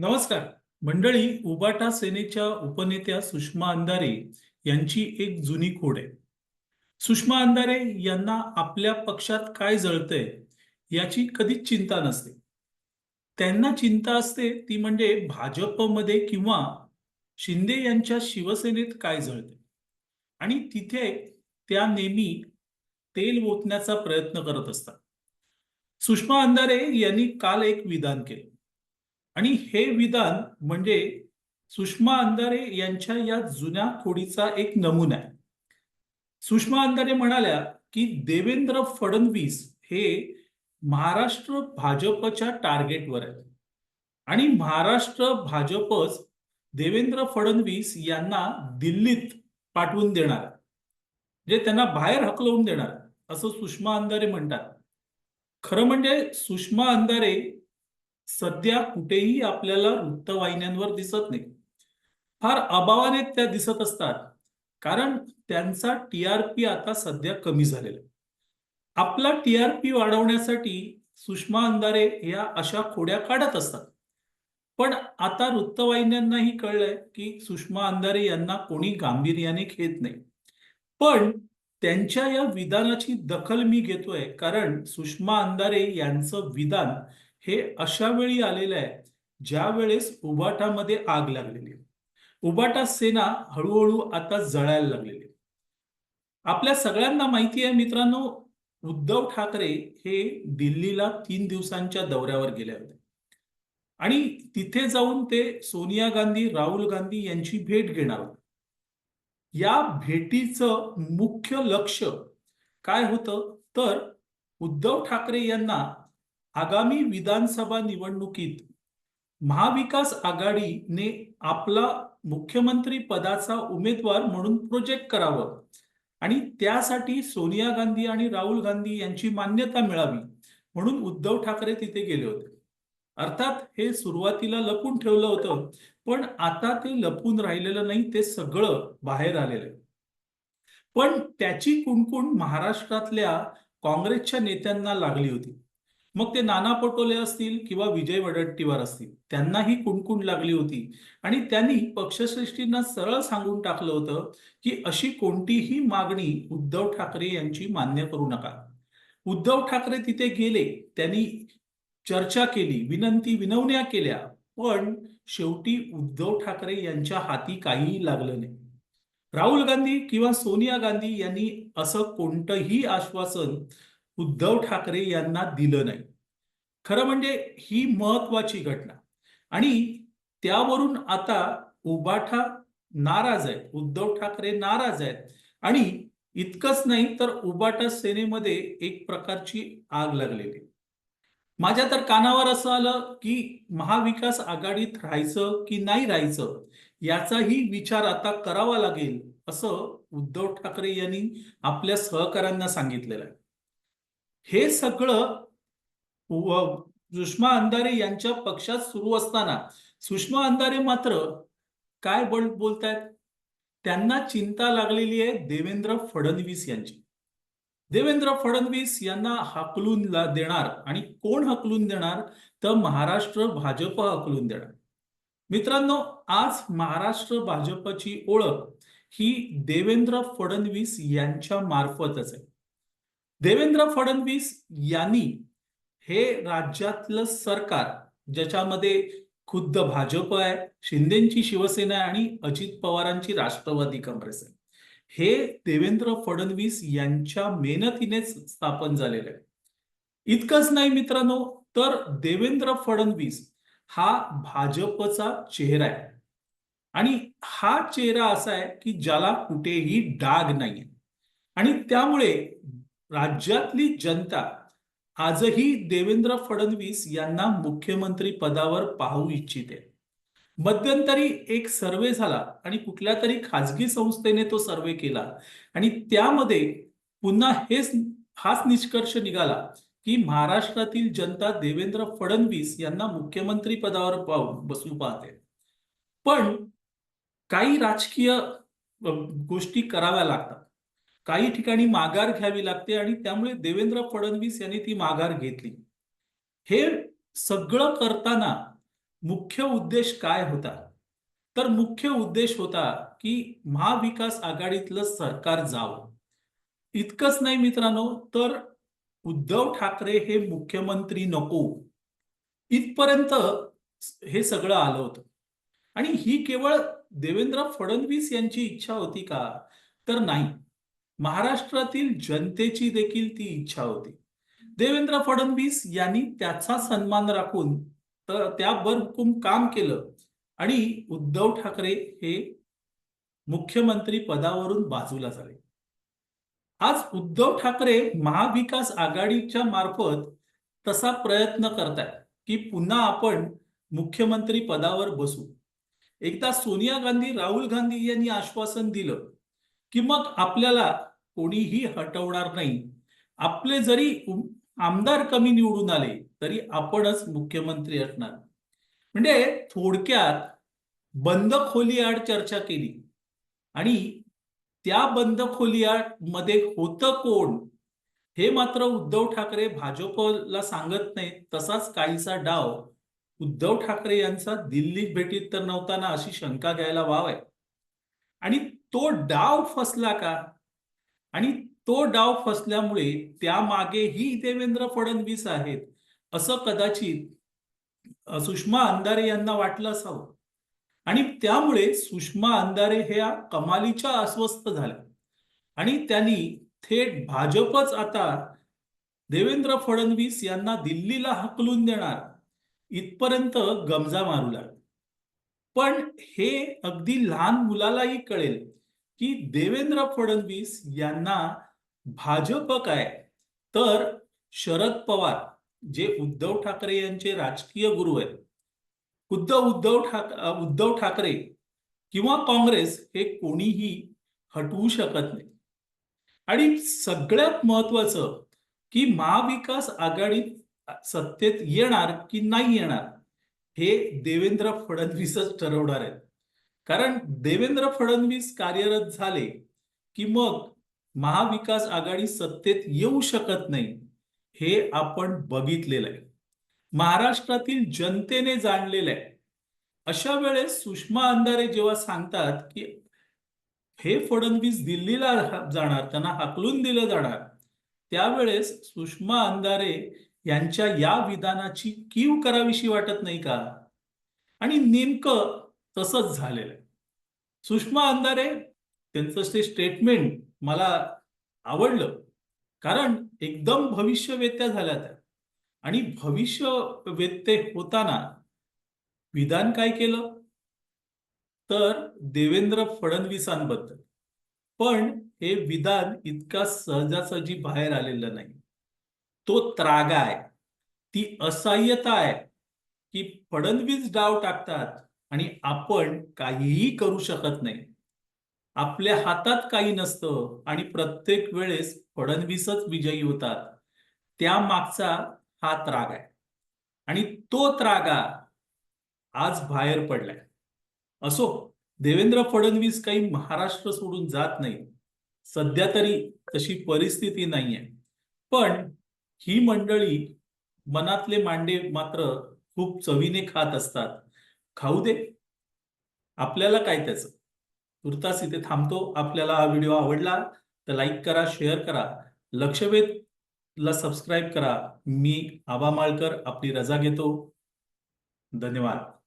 नमस्कार. मंडळी उबाटा सेनेच्या उपनेत्या सुषमा अंधारे यांची एक जुनी खोड आहे. सुषमा अंधारे यांना आपल्या पक्षात काय जळतंय याची कधीच चिंता नसते. त्यांना चिंता असते ती म्हणजे भाजपमध्ये किंवा शिंदे यांच्या शिवसेनेत काय जळते आणि तिथे त्या नेहमी तेल ओतण्याचा प्रयत्न करत असतात. सुषमा अंधारे यांनी काल एक विधान केलं. आणि हे विधान म्हणजे सुषमा अंधारे यांच्या या जुन्या खोडीचा एक नमुना आहे. सुषमा अंधारे म्हणाल्या की देवेंद्र फडणवीस हे महाराष्ट्र भाजपच्या टार्गेटवर आहेत. आणि महाराष्ट्र भाजपच देवेंद्र फडणवीस यांना दिल्लीत पाठवून देणार म्हणजे त्यांना बाहेर हकलवून देणार असं सुषमा अंधारे म्हणतात. खरं म्हणजे सुषमा अंधारे सध्या कुठेही आपल्याला वृत्तवाहिन्यांवर दिसत नाही. फार अभावाने त्या दिसत असतात कारण त्यांचा टी आर पी आता सध्या कमी झालेला आपला टी आर पी वाढवण्यासाठी सुषमा अंधारे या अशा खोड्या काढत असतात. पण आता वृत्तवाहिन्यांनाही कळलंय की सुषमा अंधारे यांना कोणी गांभीर्याने घेत नाही. पण त्यांच्या या विधानाची दखल मी घेतोय कारण सुषमा अंधारे यांचं विधान हे अशा वेळी आलेलं आहे ज्या वेळेस उबाटामध्ये आग लागलेली. उबाटा सेना हळूहळू आता जळायला लागलेली. आपल्या सगळ्यांना माहिती आहे मित्रांनो उद्धव ठाकरे हे दिल्लीला तीन दिवसांच्या दौऱ्यावर गेले होते. आणि तिथे जाऊन ते सोनिया गांधी राहुल गांधी यांची भेट घेणार होते. या भेटीचं मुख्य लक्ष काय होतं? तर उद्धव ठाकरे यांना आगामी विधानसभा निवडणुकीत महाविकास आघाडीने आपला मुख्यमंत्री पदाचा उमेदवार म्हणून प्रोजेक्ट करावं. आणि त्यासाठी सोनिया गांधी आणि राहुल गांधी यांची मान्यता मिळावी म्हणून उद्धव ठाकरे तिथे गेले होते. अर्थात हे सुरुवातीला लपून ठेवलं होतं पण आता ते लपून राहिलेलं नाही ते सगळं बाहेर आलेलं आहे. पण त्याची कुणकुण महाराष्ट्रातल्या काँग्रेसच्या नेत्यांना लागली होती. मग ते नाना पटोले असतील किंवा विजय वडट्टीवार असतील त्यांनाही कुणकुण लागली होती. आणि त्यांनी पक्षश्रेष्ठींना सरळ सांगून टाकलं होतं की अशी कोणतीही मागणी उद्धव ठाकरे यांची मान्य करू नका. उद्धव ठाकरे तिथे गेले त्यांनी चर्चा केली विनंती विनवण्या केल्या पण शेवटी उद्धव ठाकरे यांच्या हाती काहीही लागलं नाही. राहुल गांधी किंवा सोनिया गांधी यांनी असं कोणतंही आश्वासन उद्धव ठाकरे यांना दिलं नाही. खरं म्हणजे ही महत्वाची घटना. आणि त्यावरून आता उबाठा नाराज आहेत उद्धव ठाकरे नाराज आहेत. आणि इतकंच नाही तर उबाटा सेनेमध्ये एक प्रकारची आग लागलेली. माझ्या तर कानावर असं आलं की महाविकास आघाडीत राहायचं की नाही राहायचं याचाही विचार आता करावा लागेल असं उद्धव ठाकरे यांनी आपल्या सहकाऱ्यांना सांगितलेलं आहे. हे सगळं सुषमा अंधारे यांच्या पक्षात सुरू असताना सुषमा अंधारे मात्र काय बोल बोलतायत? त्यांना चिंता लागलेली आहे देवेंद्र फडणवीस यांची. देवेंद्र फडणवीस यांना हकलून देणार आणि कोण हकलून देणार? तर महाराष्ट्र भाजप हकलून देणार. मित्रांनो आज महाराष्ट्र भाजपची ओळख ही देवेंद्र फडणवीस यांच्या मार्फतच आहे. देवेंद्र फडणवीस यांनी हे राज्यातलं सरकार ज्याच्यामध्ये खुद्द भाजप आहे शिंदेची शिवसेना आहे आणि अजित पवारांची राष्ट्रवादी काँग्रेस आहे. हे देवेंद्र फडणवीस यांच्या मेहनतीनेच स्थापन झालेलं आहे. इतकंच नाही मित्रांनो तर देवेंद्र फडणवीस हा भाजपचा चेहरा आहे. आणि हा चेहरा असा आहे की ज्याला कुठेही डाग नाहीये. आणि त्यामुळे राज्यातली जनता आजही देवेंद्र फडणवीस यांना मुख्यमंत्री पदावर पाहू इच्छिते. मध्यंतरी एक सर्वे झाला आणि कुठल्या तरी खाजगी संस्थेने तो सर्वे केला. आणि त्यामध्ये पुन्हा हेच हाच निष्कर्ष निघाला की महाराष्ट्रातील जनता देवेंद्र फडणवीस यांना मुख्यमंत्री पदावर पाहून बसू पाहते. पण काही राजकीय गोष्टी कराव्या लागतात. काही ठिकाणी माघार घ्यावी लागते आणि त्यामुळे देवेंद्र फडणवीस यांनी ती माघार घेतली. हे सगळं करताना मुख्य उद्देश काय होता? तर मुख्य उद्देश होता की महाविकास आघाडीतलं सरकार जावं. इतकंच नाही मित्रांनो तर उद्धव ठाकरे हे मुख्यमंत्री नको. इथपर्यंत हे सगळं आलं होतं. आणि ही केवळ देवेंद्र फडणवीस यांची इच्छा होती का? तर नाही. महाराष्ट्रातील जनतेची देखील ती इच्छा होती. देवेंद्र फडणवीस यांनी त्याचा सन्मान राखून तर त्या भरपूर काम केलं आणि उद्धव ठाकरे हे मुख्यमंत्री पदावरून बाजूला झाले. आज उद्धव ठाकरे महाविकास आघाडीच्या मार्फत तसा प्रयत्न करतायत की पुन्हा आपण मुख्यमंत्री पदावर बसू. एकदा सोनिया गांधी राहुल गांधी यांनी आश्वासन दिलं की मग आपल्याला कोणीही हटवणार नाही. आपले जरी आमदार कमी निवडून आले तरी आपणच मुख्यमंत्री असणार. म्हणजे थोडक्यात बंद खोलीआड चर्चा केली. आणि त्या बंद खोली आडमध्ये होतं कोण? हे मात्र उद्धव ठाकरे भाजपला सांगत नाही तसाच काहीसा डाव उद्धव ठाकरे यांचा दिल्लीत भेटीत तर नव्हताना अशी शंका घ्यायला वाव आहे. आणि तो डाव फसला का? आणि तो डाव फसल्यामुळे त्यामागेही देवेंद्र फडणवीस आहेत असं कदाचित सुषमा अंधारे यांना वाटलं असावं. आणि त्यामुळे सुषमा अंधारे ह्या कमालीच्या अस्वस्थ झाल्या. आणि त्यांनी थेट भाजपच आता देवेंद्र फडणवीस यांना दिल्लीला हकलून देणार इथपर्यंत गमजा मारू लागला. पण हे अगदी लहान मुलालाही कळेल की देवेंद्र फडणवीस यांना भाजप काय? तर शरद पवार जे उद्धव ठाकरे यांचे राजकीय गुरु आहेत. खुद्द उद्धव ठाक उद्धव ठाकरे किंवा काँग्रेस हे कोणीही हटवू शकत नाही. आणि सगळ्यात महत्वाचं की महाविकास आघाडी सत्तेत येणार की नाही येणार हे देवेंद्र फडणवीसच ठरवणार आहेत. कारण देवेंद्र फडणवीस कार्यरत झाले की मग महाविकास आघाडी सत्तेत येऊ शकत नाही हे आपण बघितलेलं आहे. महाराष्ट्रातील जनतेने जाणलेलं आहे. अशा वेळेस सुषमा अंधारे जेव्हा सांगतात की हे फडणवीस दिल्लीला जाणार त्यांना हाकलून दिलं जाणार त्यावेळेस सुषमा अंधारे यांच्या या विधानाची कीव करावीशी वाटत नाही का? आणि नेमकं तसंच झालेलं आहे. सुषमा अंधारे त्यांचं ते स्टेटमेंट मला आवडलं. कारण एकदम भविष्यवेत्या झाल्या त्या. आणि भविष्यवेत्ते होताना विधान काय केलं? तर देवेंद्र फडणवीसांबद्दल. पण हे विधान इतका सहजासहजी बाहेर आलेलं नाही. तो त्रागा आहे ती असहाय्यता आहे की फडणवीस डाव टाकतात. आणि आपण काहीही करू शकत नाही. आपल्या हातात काही नसतं आणि प्रत्येक वेळेस फडणवीसच विजयी होतात. त्या मागचा हा त्राग आहे. आणि तो त्रागा आज बाहेर पडलाय. असो देवेंद्र फडणवीस काही महाराष्ट्र सोडून जात नाही. सध्या तरी तशी परिस्थिती नाहीये. पण ही मंडळी मनातले मांडे मात्र खूप चवीने खात असतात. खाऊ दे. आपल्याला काय त्याचं? तुर्तास इथे थांबतो. आपल्याला हा व्हिडिओ आवडला तर लाईक करा शेअर करा. लक्षवेध ला सबस्क्राईब करा. मी आबा माळकर आपली रजा घेतो. धन्यवाद.